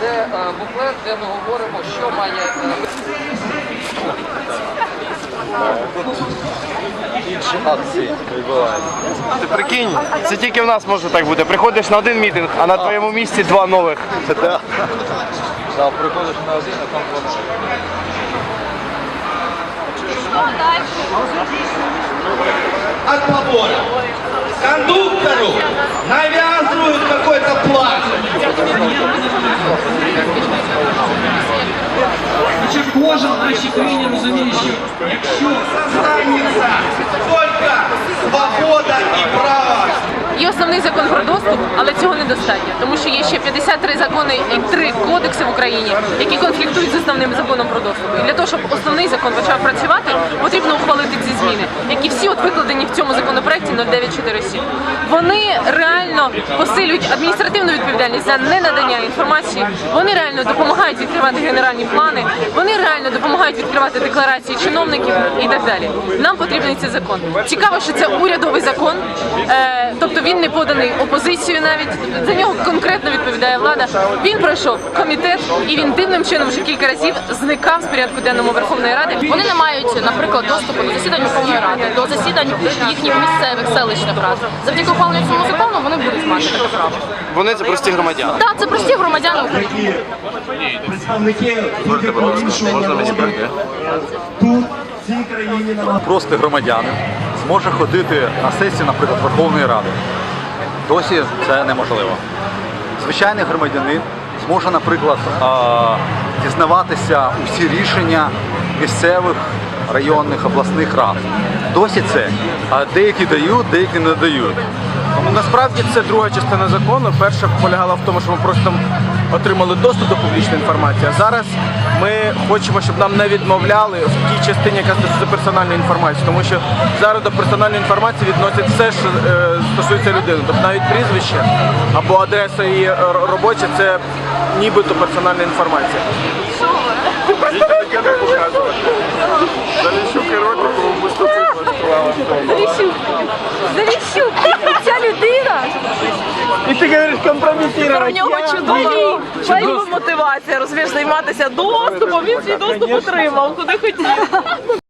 Це е, буклет, де ми говоримо, що має е, Інші акції відбуваються. Ти прикинь, це тільки в нас може так бути. Приходиш на один мітинг, а на твоєму місці два нових. Це да. Приходиш на один, а там два. от побора. Кондуктору навязывают какой-то план. Хоча кожен в нашій країні розуміє, що якщо Останется только свобода и право. Є основний закон про доступ, але цього недостатньо, тому що є ще 53 закони і 3 кодекси в Україні, які конфліктують з основним законом про доступ. І для того, щоб основний закон почав працювати, потрібно ухвалити ці зміни, які всі от викладені цьому законопроекті 0947. Вони реально посилюють адміністративну відповідальність за ненадання інформації. Вони реально допомагають відкривати генеральні плани. Вони реально допомагають відкривати декларації чиновників і так далі. Нам потрібен цей закон. Цікаво, що це урядовий закон, е, тобто він не поданий опозицією навіть. За нього конкретно відповідає влада. Він пройшов комітет і він дивним чином вже кілька разів зникав з порядку денному Верховної Ради. Вони не мають, наприклад, доступу до засідань Верховної Ради, до засідань їхніх місцевих селищних рад. Завдяки ухваленню цього закону вони будуть мати таке право. Вони це прості громадяни. Так, це прості громадяни України. представники будь-якого тут, цій країні на громадянин зможе ходити на сесії, наприклад, Верховної Ради. Досі це неможливо. Звичайний громадянин зможе, наприклад, дізнаватися усі рішення місцевих районних обласних рад. Досі це. А деякі дають, деякі не дають. Насправді це друга частина закону. Перша полягала в тому, що ми просто отримали доступ до публічної інформації. А зараз ми хочемо, щоб нам не відмовляли в тій частині, яка стосується персональної інформації, тому що зараз до персональної інформації відносять все, що е, стосується людини. Тобто навіть прізвище або адреса її робоча це нібито персональна інформація. Заліщук, Заліщук, ця людина. І ти говориш компрометировать. В нього чудова, чудова мотивація, розумієш, займатися доступом, він свій доступ отримав, куди хотів.